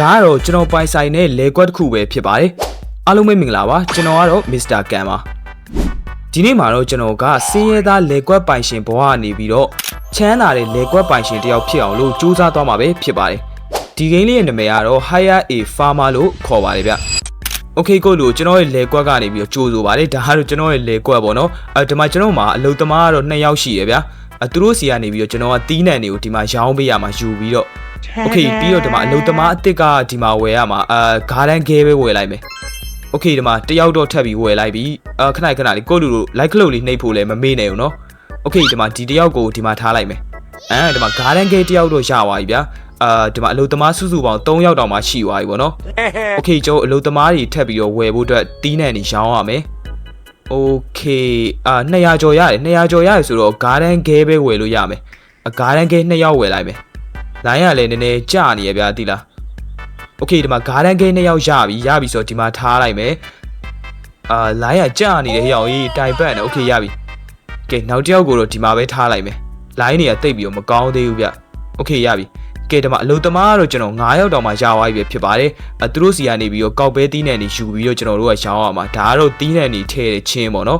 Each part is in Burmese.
ဒါကတော့ကျွန်တော်ပိုင်ဆိုင်တဲ့လေကွက်တစ်ခုပဲဖြစ်ပါတယ်။အားလုံးပဲမင်္ဂလာပါကျွန်တော်ကတော့ Mr. Kan ပါ။ဒီနေ့မှာတော့ကျွန်တော်ကစင်းရဲသားလေကွက်ပိုင်ရှင်ဘဝကနေပြီးတော့ချမ်းသာတဲ့လေကွက်ပိုင်ရှင်တယောက်ဖြစ်အောင်လို့စူးစမ်းသွားမှာပဲဖြစ်ပါတယ်။ဒီဂိမ်းလေးရဲ့နာမည်ကတော့ Higher A Farmer လို့ခေါ်ပါတယ်ဗျ။ okay ကိုလို့ကျွန်တော်ရဲ့လေကွက်ကနေပြီးတော့ကြိုးဆိုပါတယ်ဒါကတော့ကျွန်တော်ရဲ့လေကွက်ပေါ့နော်အဲဒီမှာကျွန်တော်မှာအလုသမားကတော့2ယောက်ရှိရဗျာ သူတို့စီကနေပြီးတော့ကျွန်တော်ကတီးနှံတွေကိုဒီမှာရောင်းပေးရမှာယူပြီးတော့ โอเคပြီးတော့ဒီမှာအလုသမားအစ်စ်ကဒီမှာဝယ်ရမှာအာဂါဒန်ကဲပဲဝယ်လိုက်မယ်โอเคဒီမှာတယောက်တော့ထပ်ပြီးဝယ်လိုက်ပြီအာခဏခဏလေးကိုလူလို like လို့လေးနှိပ်ဖို့လည်းမမေ့နဲ့ဘူးเนาะโอเคဒီမှာဒီတယောက်ကိုဒီမှာထားလိုက်မယ်အဲဒီမှာဂါဒန်ကဲတယောက်တော့ရသွားပြီဗျာအာဒီမှာအလုသမားစုစုပေါင်း3ယောက်တောင်မှရှိသွားပြီဗောနော်โอเคကျွန်တော်အလုသမားတွေထပ်ပြီးတော့ဝယ်ဖို့အတွက်တီးနှံနေရောင်းရမယ် Okay အာ200ကျော်ရတယ်200ကျော်ရတယ်ဆိုတော့ garden gear ပဲဝယ်လို့ရမယ်အ garden gear 2ယောက်ဝယ်လိုက်မယ်လိုင်းကလည်းနည်းနည်းကျနေရဗျာတိလား Okay ဒီမှာ garden gear 2ယောက်ရပြီရပြီဆိုတော့ဒီမှာထားလိုက်မယ်အာလိုင်းကကျနေတဲ့ဟိအောင်ကြီးတိုင်ပတ်နေ Okay ရပြီကဲနောက်တစ်ယောက်ကိုတော့ဒီမှာပဲထားလိုက်မယ်လိုင်းတွေကတိတ်ပြီးတော့မကောင်းသေးဘူးဗျ Okay ရပြီ ကဲဒီမှာအလုသမားကတော့ကျွန်တော်9ယောက်တောင်မှရသွားပြီပဲဖြစ်ပါတယ်အဲသူတို့စီကနေပြီးတော့ကောက်ပဲတီးနယ်နေယူပြီးတော့ကျွန်တော်တို့ကရောင်းရမှာဒါကတော့တီးနယ်နေထည့်တဲ့ချင်းပေါ့နော်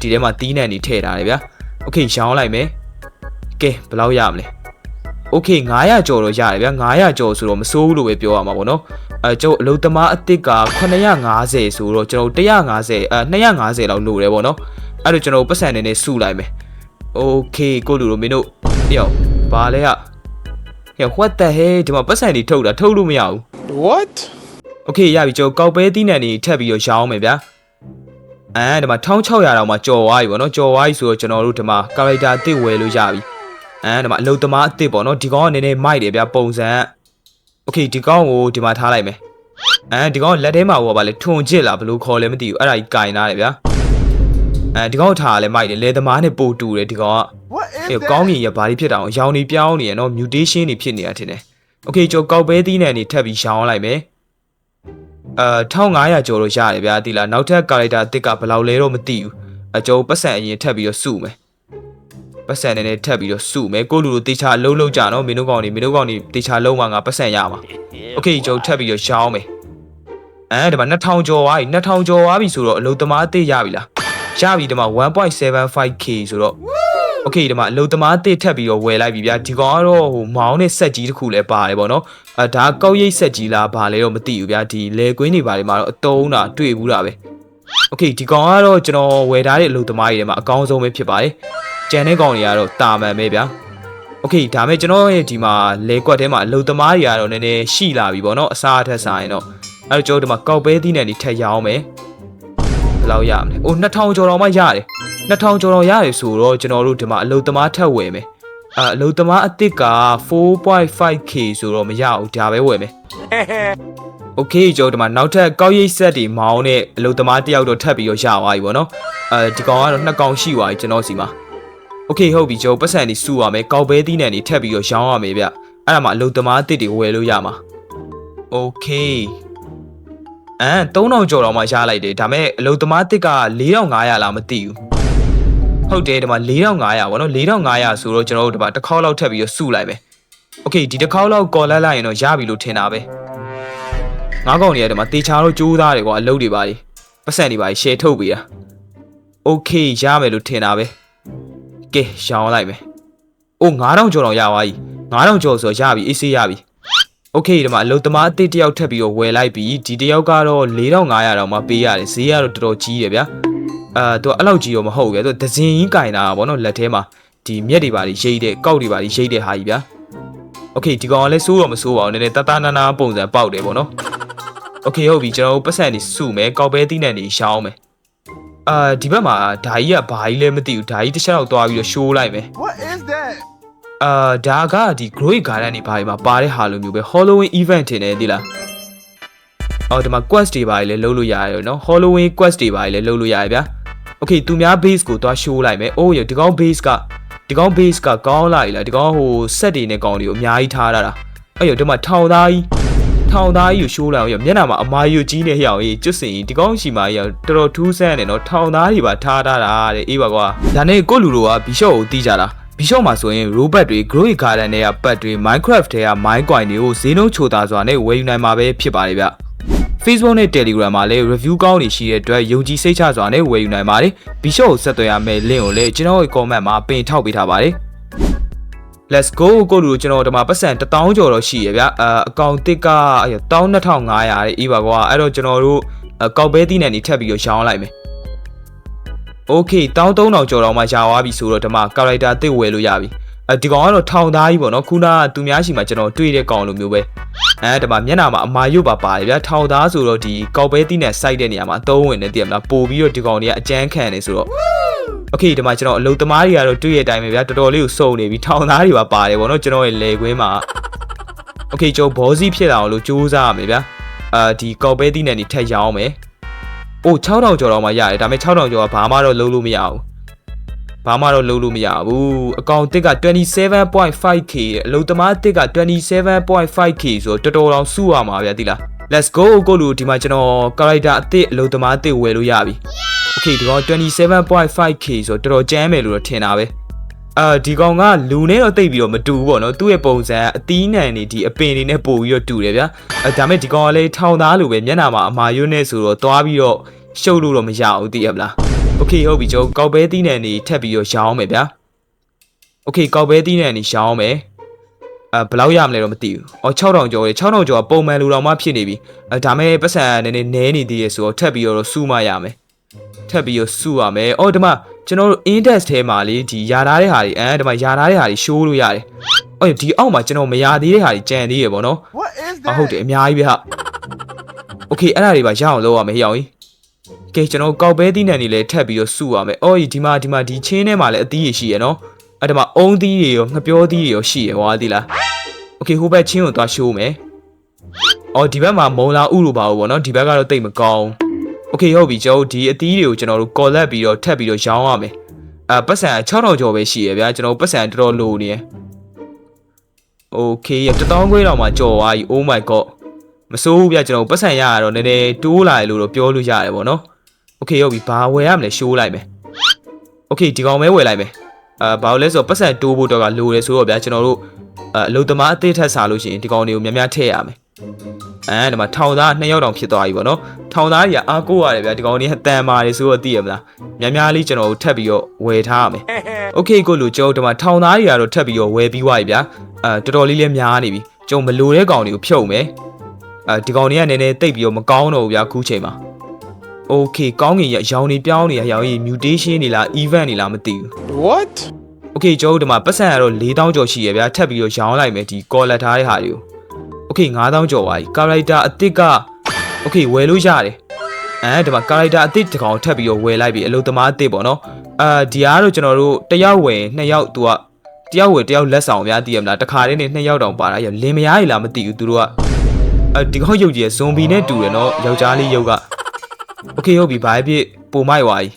ဒီထဲမှာတီးနယ်နေထည့်ထားတယ်ဗျာโอเคရောင်းလိုက်မယ်ကဲဘယ်လောက်ရမလဲ โอเค900ကျော်တော့ရတယ်ဗျာ900ကျော်ဆိုတော့မစိုးဘူးလို့ပဲပြောရမှာပေါ့နော်အဲကျွန်တော်အလုသမားအစ်စ်က950ဆိုတော့ကျွန်တော်150အဲ250လောက်လိုတယ်ပေါ့နော်အဲ့တော့ကျွန်တော်ပတ်စံနေနေစုလိုက်မယ်โอเคကိုလူတို့မင်းတို့တယောက်ဘာလဲอ่ะ ဟဲ့ what the hell ဒီမှာပတ်စံတွေထုတ်တာထုတ်လို့မရဘူး what okay ရပြီကျွန်တော်ကောက်ပဲသီးနှံတွေထပ်ပြီးတော့ရောင်းမယ်ဗျာအဲဒီမှာ1600တောင်မှကြော်သွားပြီပေါ့နော်ကြော်သွားပြီဆိုတော့ကျွန်တော်တို့ဒီမှာ character အစ်စ်ဝယ်လို့ရပြီအဲဒီမှာအလုတ်သမားအစ်စ်ပေါ့နော်ဒီကောင်ကနည်းနည်းမိုက်တယ်ဗျာပုံစံ okay ဒီကောင်ကိုဒီမှာထားလိုက်မယ်အဲဒီကောင်လက်ထဲမှာဟိုပါလေထွန်ကြစ်လားဘယ်လိုခေါ်လဲမသိဘူးအဲ့ဒါကြီးကင်ထားတယ်ဗျာအဲဒီကောင်ထားလဲမိုက်တယ်လဲသမားနဲ့ပိုတူတယ်ဒီကောင်က အေး is ကောင်း that? ကြီးရဘာတွေဖြစ်တာအောင်ရောင်နေပြောင်းနေရနော် mutation တွေဖြစ်နေတာထင်တယ်။ Okay ကျွန်တော်ကောက်ပဲသီးနယ်နေထပ်ပြီးရောင်းလိုက်မယ်။အဲ1500ကျော်တော့ရတယ်ဗျာဒီလားနောက်ထပ် character အစ်စ်ကဘယ်လောက်လဲတော့မသိဘူး။အကျုံးပတ်စံအရင်ထပ်ပြီးတော့စုမယ်။ပတ်စံနဲ့နဲ့ထပ်ပြီးတော့စုမယ်။ကိုလူလိုတေချာအလုံးလုံးကြနော်မင်းတို့ကောင်နေမင်းတို့ကောင်နေတေချာလုံးမှငါပတ်စံရမှာ။ Okay ကျွန်တော်ထပ်ပြီးတော့ရောင်းမယ်။အဲဒီမှာ2000ကျော်သွားပြီ2000ကျော်သွားပြီဆိုတော့အလုံးသမားအစ်စ်ရပြီလား။ရပြီဒီမှာ 1.75k ဆိုတော့ โอเคဒီမှာအလုသမားတစ်ထပ်ပြီးတော့ဝယ်လိုက်ပြီဗျာဒီကောင်ကတော့ဟိုမောင်းနဲ့ဆက်ကြီးတစ်ခုလည်းပါတယ်ပေါ့နော်အဲဒါကောက်ရိတ်ဆက်ကြီးလားဘာလဲတော့မသိဘူးဗျာဒီလေကွင်းတွေဘာတွေမှာတော့အတုံးတာတွေ့ဘူးတာပဲโอเคဒီကောင်ကတော့ကျွန်တော်ဝယ်ထားတဲ့အလုသမားတွေထဲမှာအကောင်းဆုံးပဲဖြစ်ပါတယ်ကြံတဲ့ကောင်တွေကတော့တာမန်ပဲဗျာโอเคဒါမဲ့ကျွန်တော်ရဲ့ဒီမှာလေကွက်ထဲမှာအလုသမားတွေကတော့နည်းနည်းရှိလာပြီပေါ့နော်အစားအထက်ဆိုင်တော့အဲတော့ကျွန်တော်ဒီမှာကောက်ပဲသီးနယ်တွေထက်ရောင်းမယ်ဘယ်လောက်ရမလဲအိုး2000ကျော်တော့မှရတယ် 2000ကျော်တော်ရတယ်ဆိုတော့ကျွန်တော်တို့ဒီမှာအလုသမားထက်ဝယ်မယ်အာအလုသမားအစ်စ်က 4.5k ဆိုတော့မရဘူးဒါပဲဝယ်မယ် Okay ကျွန်တော်ဒီမှာနောက်ထပ်ကောက်ရိတ်ဆက်တွေမောင်းနဲ့အလုသမားတစ်ယောက်တော့ထပ်ပြီးတော့ရသွားပြီပေါ့နော်အဲဒီကောင်ကတော့နှစ်ကောင်ရှိသွားပြီကျွန်တော်စီမှာ Okay ဟုတ်ပြီကျွန်တော်ပတ်စံတွေစုရမယ်ကောက်ပဲသီးနှံတွေထပ်ပြီးတော့ရောင်းရမယ်ဗျအဲ့ဒါမှအလုသမားအစ်စ်တွေဝယ်လို့ရမှာ Okay အမ်3000ကျော်တော့မှရလိုက်တယ်ဒါမဲ့အလုသမားတစ်က4500လားမသိဘူး ဟုတ်တယ်ဒီမှာ4500ပေါ့နော်4500ဆိုတော့ကျွန်တော်တို့ဒီမှာတစ်ခေါက်လောက်ထပ်ပြီးတော့စုလိုက်မယ်โอเคဒီတစ်ခေါက်လောက်ကော်လိုက်လိုက်ရင်တော့ရပြီလို့ထင်တာပဲငါးကောင်တွေကဒီမှာတေချာတော့ကြိုးစားတယ်ကွာအလုပ်တွေပါကြီးပတ်စံတွေပါကြီး share ထုတ်ပေးတာโอเคရမယ်လို့ထင်တာပဲကဲရောင်းလိုက်မယ်အိုး9000ကျော်တော့ရသွားပြီ9000ကျော်ဆိုတော့ရပြီအေးဆေးရပြီ โอเคဒီမှာအလုတ်သမားအတစ်တယောက်ထပ်ပြီးတော့ဝယ်လိုက်ပြီးဒီတယောက်ကတော့4500တောင်မှပေးရတယ်ဈေးကတော့တော်တော်ကြီးတယ်ဗျာ အာသူကအဲ့လောက်ကြီးတော့မဟုတ်ဘူးဗျာသူဒဇင်ကြီးကင်တာဗောနော်လက်ထဲမှာဒီမြက်တွေပါလိရိတ်တဲ့ကောက်တွေပါလိရိတ်တဲ့ဟာကြီးဗျာโอเคဒီကောင်ကလည်းစိုးတော့မစိုးပါဘူးနည်းနည်းတတနာနာပုံစံပေါက်တယ်ဗောနော်โอเคဟုတ်ပြီကျွန်တော်တို့ပတ်စံနေစုမယ်ကောက်ပဲတိနဲ့နေရှောင်းမယ်အာဒီဘက်မှာဓာကြီးကဘာကြီးလဲမသိဘူးဓာကြီးတစ်ချက်တော့သွားပြီးတော့ရှိုးလိုက်မယ် What is that? အာဒါကဒီ Grey Garden တွေဘာတွေမှာပါတဲ့ဟာလိုမျိုးပဲ Halloween event ထင်တယ်ဒီလားအော်ဒီမှာ quest တွေပါလေလုပ်လို့ရတယ်နော် Halloween quest တွေပါလေလုပ်လို့ရတယ်ဗျာ Okay သူများ base ကိုသွား show လိုက်မယ်အိုးရဒီကောင် base ကဒီကောင် base ကကောင်းလာပြီလားဒီကောင်ဟို set တွေနဲ့ကောင်တွေကိုအများကြီးထားတာတာအဲ့ရဒီမှာထောင်သားကြီးထောင်သားကြီးကို show လိုက်အောင်ရမျက်နှာမှာအမာယူကြီးနဲ့ဟျောင်ကြီးကျွတ်စင်ကြီးဒီကောင်ရှိမာကြီးကတော်တော်ထူးဆန်းတယ်နော်ထောင်သားကြီးပါထားထားတာတဲ့အေးပါကွာဒါနဲ့ကိုလူတို့ကဘီရှော့ကိုတီးကြတာဘ Bishop မှာဆိုရင် robot တွေ Growing Garden တွေကပတ်တွေ Minecraft တွေက mine coin တွေကိုဈေးနှုန်းချိုသာစွာနဲ့ဝယ်ယူနိုင်မှာပဲဖြစ်ပါတယ်ဗျ Facebook နဲ့ Telegram မှာလည်း review ကောင်းတွေရှိတဲ့အတွက်ယုံကြည်စိတ်ချစွာနဲ့ဝယ်ယူနိုင်ပါတယ် Bishop ကိုဆက်သွယ်ရမယ့် link ကိုလည်းကျွန်တော်ရဲ့ comment မှာပင်ထောက်ပေးထားပါတယ် Let's go ကိုလူကျွန်တော်ဒီမှာပတ်စံ1000ကျော်တော့ရှိရဗျအအကောင့်တစ်က12500တဲ့အေးပါကွာအဲ့တော့ကျွန်တော်တို့ကောက်ပဲသီးနဲ့နေထပ်ပြီးတော့ရောင်းလိုက်မယ် Okay 13000ကျော်တော့မှရှာသွားပြီဆိုတော့ဒီမှာ character တစ်ဝယ်လို့ရပြီအဲ ဒီကောင်ကတော့ထောင်သားကြီးပေါ့နော်ခုနကသူများရှိမှကျွန်တော်တွေ့တဲ့ကောင်လိုမျိုးပဲအဲဒီမှာမျက်နှာမှာအမာရွတ်ပါပါတယ်ဗျာထောင်သားဆိုတော့ဒီကောက်ပဲသီးနဲ့စိုက်တဲ့နေရာမှာအသုံးဝင်နေတည်မလားပို့ပြီးတော့ဒီကောင်တွေကအကျန်းခံနေဆိုတော့ โอเคဒီမှာကျွန်တော်အလုတ်သမားတွေကတော့တွေ့ရတဲ့အတိုင်းပဲဗျာတော်တော်လေးကိုစုံနေပြီထောင်သားတွေပါပါတယ်ဗောနော်ကျွန်တော်ရဲ့လေခွင်းမှာโอเคကျွန်တော်ဘောစီဖြစ်လာအောင်လို့စူးစမ်းရမယ်ဗျာအာဒီကောက်ပဲသီးနဲ့နေထက်ရောင်းမယ်အိုး6000ကျော်တော့မှရတယ်ဒါပေမဲ့6000ကျော်ကဘာမှတော့လုံးလို့မရဘူး ဘာမှတော့လုံးလို့မရဘူးအကောင့်တစ်က 27.5k အလုတ်သမားတစ်က 27.5k ဆိုတော့တော်တော်တော်စုရမှာဗျာဒီလား let's go ကိုလူဒီမှာကျွန်တော် character အသစ်အလုတ်သမားအသစ်ဝယ်လို့ရပြီ Okay ဒီကောင် 27.5k ဆိုတော့တော်တော်ကျန်းမယ်လို့တော့ထင်တာပဲအာဒီကောင်ကလူနဲ့တော့တိတ်ပြီးတော့မတူဘူးပေါ့နော်သူ့ရဲ့ပုံစံအသီးနှံနေဒီအပင်တွေနဲ့ပို့ပြီးတော့တူတယ်ဗျာအဲဒါမဲ့ဒီကောင်ကလည်းထောင်သားလိုပဲမျက်နှာမှာအမာရွတ်နေဆိုတော့သွားပြီးတော့ရှုပ်လို့တော့မရဘူးသိရမလား Okay ဟုတ်ပြီကျွန်တော်ကောက်ပဲသီးနှံနေထပ်ပြီးတော့ရောင်းမယ်ဗျာ Okay ကောက်ပဲသီးနှံနေရောင်းမယ်အဲဘယ်လောက်ရမလဲတော့မသိဘူး။အော်6000ကျော်လေ6000ကျော်ကပုံမှန်လူတော်မှဖြစ်နေပြီ။အဲဒါမဲ့ပတ်စံနည်းနည်းနဲနေသေးရဆိုတော့ထပ်ပြီးတော့စူးမရမယ်။ထပ်ပြီးတော့စုရမယ်။အော်ဒီမှာကျွန်တော်တို့ index ထဲမှာလေဒီယာထားတဲ့ဟာတွေအဲဒီမှာယာထားတဲ့ဟာတွေ show လို့ရတယ်။အော်ဒီအောက်မှာကျွန်တော်မယာသေးတဲ့ဟာတွေကြံသေးရပေါ့နော် What is ။ that? အဟုတ်တယ်အများကြီးပဲဟာ။ Okay အဲ့ဒါတွေပါရအောင်လုပ်ရမယ်ဟေ့အောင်ကြီး။ ကဲကျွန်တော်ကောက်ပဲသီးနှံတွေလည်းထပ်ပြီးတော့စုရမယ်။အော်ဒီမှာဒီမှာဒီချင်းထဲမှာလည်းအသီးတွေရှိရနော်။အဲ့ဒီမှာအုံးသီးတွေရောငှပြောသီးတွေရောရှိရဟောဒီလား။ Okay ဟိုဘက်ချင်းကိုသွား show မယ်။အော်ဒီဘက်မှာမုံလာဥလိုပါဘူးပေါ့နော်ဒီဘက်ကတော့တိတ်မကောင်းဘူး။ Okay ဟုတ်ပြီကျွန်တော်တို့ဒီအသီးတွေကိုကျွန်တော်တို့ collect ပြီးတော့ထပ်ပြီးတော့ရောင်းရမယ်။အဲပတ်စံ6000ကျော်ပဲရှိရဗျာကျွန်တော်တို့ပတ်စံတော်တော်လိုနေရယ်။ Okay တထောင်ခွဲတော့မှကြော်သွားပြီ Oh my god မစိုးဘူးဗျာကျွန်တော်တို့ပတ်စံရရတော့နည်းနည်းတိုးလာရလို့တော့ပြောလို့ရတယ်ပေါ့နော်။ Okay ဟုတ်ပြီဘာဝယ်ရမလဲရှိုးလိုက်မယ်။ Okay ဒီကောင်ပဲဝယ်လိုက်မယ်။အာဘာလို့လဲဆိုတော့ပတ်စံတိုးဖို့တော့ကလိုတယ်ဆိုတော့ဗျာကျွန်တော်တို့အအလုတ်သမားအသေးထက်စားလို့ရှိရင်ဒီကောင်တွေကိုများများထည့်ရမယ်။အဲဒီမှာထောင်သား2ယောက်တောင်ဖြစ်သွားပြီပေါ့နော်။ထောင်သားကြီးကအားကိုးရတယ်ဗျာဒီကောင်တွေကတန်ပါတယ်ဆိုတော့သိရမလား။များများလေးကျွန်တော်တို့ထပ်ပြီးတော့ဝယ်ထားရမယ်။ Okay ကိုလူကျွန်တော်ဒီမှာထောင်သားတွေကတော့ထပ်ပြီးတော့ဝယ်ပြီးွားပြီဗျာ။အဲတော်တော်လေးလည်းများနေပြီ။ကျွန်တော်မလိုတဲ့ကောင်တွေကိုဖြုတ်မယ်။အဲဒီကောင်တွေကနည်းနည်းတိတ်ပြီးတော့မကောင်းတော့ဘူးဗျာခုချိန်မှာ။ Okay ကောင်းကင်ရရောင်နေပြောင်းနေရရောင်ကြီး mutation နေလား event နေလားမသိဘူး What? ။ Okay ကျွန်တော်တို့ဒီမှာပတ်စံရတော့4000ကျော်ရှိရဗျာထပ်ပြီးတော့ရောင်းလိုက်မယ်ဒီ call လက်ထားတဲ့ဟာတွေကို။ Okay 9000ကျော်ပါပြီ။ character အသစ်က Okay ဝယ်လို့ရတယ်။အဲဒီမှာ character အသစ်တစ်ကောင်ထပ်ပြီးတော့ဝယ်လိုက်ပြီအလုပ်သမားအသစ်ပေါ့နော်။အာဒီကတော့ကျွန်တော်တို့တစ်ယောက်ဝယ်နှစ်ယောက်သူကတယောက်ဝယ်တယောက်လက်ဆောင်ဗျာသိရမလားတခါတည်းနဲ့နှစ်ယောက်တောင်ပါတာရလင်မယားကြီးလားမသိဘူးသူတို့ကအဲဒီကောင်ရုပ်ကြီးဇွန်ဘီနဲ့တူတယ်နော်ယောက်ျားလေးရုပ်က โอเคဟုတ်ပြီဘာဖြစ်ပုံမိုက်သွားပြီ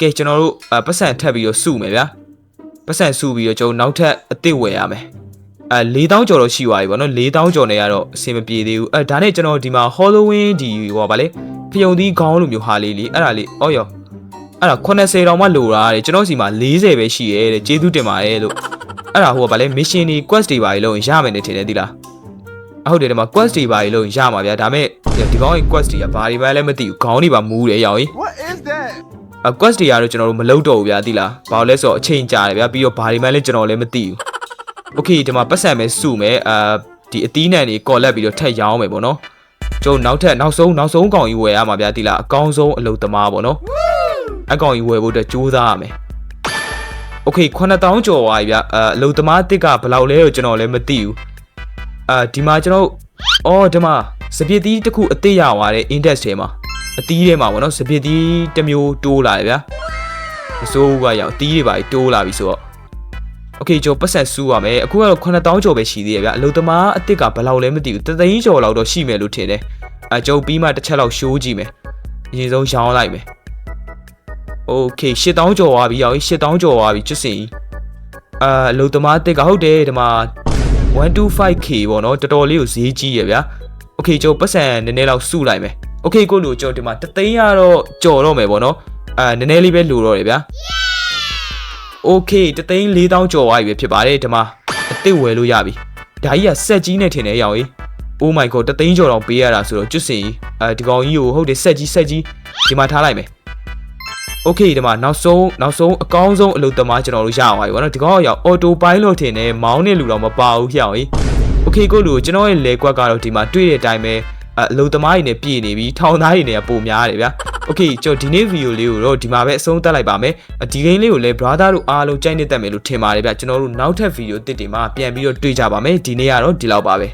ကဲကျွန်တော်တို့အပတ်စံထပ်ပြီးတော့စုမယ်ဗျာပတ်စံစုပြီးတော့ကျွန်တော်နောက်ထပ်အစ်စ်ဝယ်ရမယ်အဲ4000ကျော်တော့ရှိသွားပြီဗောနော်4000ကျော်နေရတော့အဆင်မပြေသေးဘူးအဲဒါနဲ့ကျွန်တော်ဒီမှာ Halloween ဒီဟောဗာလေဖယုံသီးခေါင်းလိုမျိုးဟာလေးလीအဲ့ဒါလေးအော်ယောအဲ့ဒါ80တောင်မှလိုတာတဲ့ကျွန်တော်စီမှာ40ပဲရှိရဲတဲ့ကျေးဇူးတင်ပါတယ်လို့အဲ့ဒါဟိုဗာလေ mission တွေ quest တွေပါလို့ရမယ်နေထင်တယ်ဒီလားအ ဟုတ်တယ်ဒီမှာ quest တွေပါလို့ရမှာဗျာဒါမဲ့ဒီကောင်းရဲ့ quest တွေကဘာတွေမှလည်းမသိဘူးခေါင်းတွေပါမူးတယ်ရောင်ကြီး What is that? အ quest တွေကတော့ကျွန်တော်တို့မလုပ်တော့ဘူးဗျာသိလားဘာလို့လဲဆိုတော့အချိန်ကြာတယ်ဗျာပြီးတော့ဘာတွေမှလည်းကျွန်တော်လည်းမသိဘူး Okay ဒီမှာပတ်စံပဲစုမယ်အာဒီအသီးနှံတွေကော်လက်ပြီးတော့ထက်ရောင်းမယ်ပေါ့နော်ကျွန်တော်နောက်ထပ်နောက်ဆုံးနောက်ဆုံးကောင်ကြီးဝယ်ရမှာဗျာသိလားအကောင်းဆုံးအလုပ်သမားပေါ့နော်အကောင်ကြီးဝယ်ဖို့အတွက်ကြိုးစားရမယ် Okay 9000ကျော်သွားပြီဗျာအာအလုပ်သမားတစ်ကဘယ်လောက်လဲတော့ကျွန်တော်လည်းမသိဘူး အာဒီမှာကျွန်တော်အော်ဒီမှာစပစ်သီးတစ်ခုအသေးရပါတယ် index ထဲမှာအသီးထဲမှာဗောနော်စပစ်သီးတစ်မျိုးတိုးလာတယ်ဗျာမစိုးဘူးကရောင်အသီးတွေပါတိုးလာပြီဆိုတော့ okay ကျော်ပတ်ဆက်စူးရမယ်အခုကတော့9000ကျော်ပဲရှိသေးတယ်ဗျအလုံသမားအစ်စ်ကဘယ်လောက်လဲမသိဘူးတသိန်းကျော်လောက်တော့ရှိမယ်လို့ထင်တယ်အဲကျုပ်ပြီးမှတစ်ချက်လောက်ရှိုးကြည့်မယ်အရင်ဆုံးရောင်းလိုက်မယ် okay 8000ကျော်သွားပြီရောင်8000ကျော်သွားပြီချစ်စင်ကြီးအာအလုံသမားအစ်စ်ကဟုတ်တယ်ဒီမှာ 125k ပေါ့နော်တော်တော်လေးကိုဈေးကြီးရဗျโอเคကျွန်တော်ပတ်စံနည်းနည်းလောက်စုလိုက်မယ်โอเคကိုလူကျွန်တော်ဒီမှာတသိန်းကတော့ကြော်တော့မယ်ပေါ့နော်အာနည်းနည်းလေးပဲလိုတော့တယ်ဗျာ โอเคတသိန်း4000ကျော်သွားပြီပဲဖြစ်ပါတယ်ဒီမှာအစ်စ်ဝယ်လို့ရပြီဒါကြီးကဆက်ကြီးနဲ့ထင်တယ်ရောင်ကြီး Oh my god တသိန်းကျော်တောင်ပေးရတာဆိုတော့ကျွတ်စင်ကြီးအဲဒီကောင်ကြီးကိုဟုတ်တယ်ဆက်ကြီးဆက်ကြီးဒီမှာထားလိုက်မယ် Okay ဒီမှာနောက်ဆုံးနောက်ဆုံးအကောင်းဆုံးအလုပ်သမားကျွန်တော်တို့ရအောင်ပါပြီဗောနော်ဒီကောင်ရောက် auto pilot ထင်တယ်မောင်းတဲ့လူတော့မပါဘူးပြောင်းကြီး Okay ကိုလူကျွန်တော်ရဲ့လေကွက်ကတော့ဒီမှာတွေ့တဲ့အတိုင်းပဲအအလုပ်သမားတွေနဲ့ပြည်နေပြီထောင်သားတွေနဲ့ပုံများတယ်ဗျာ Okay ကျွန်တော်ဒီနေ့ဗီဒီယိုလေးကိုတော့ဒီမှာပဲအဆုံးသတ်လိုက်ပါမယ်အဒီဂိမ်းလေးကိုလည်း brother တို့အားလုံးကြိုက်နေတတ်မယ်လို့ထင်ပါတယ်ဗျာကျွန်တော်တို့နောက်ထပ်ဗီဒီယိုတစ်တွေမှာပြန်ပြီးတော့တွေ့ကြပါမယ်ဒီနေ့ကတော့ဒီလောက်ပါပဲ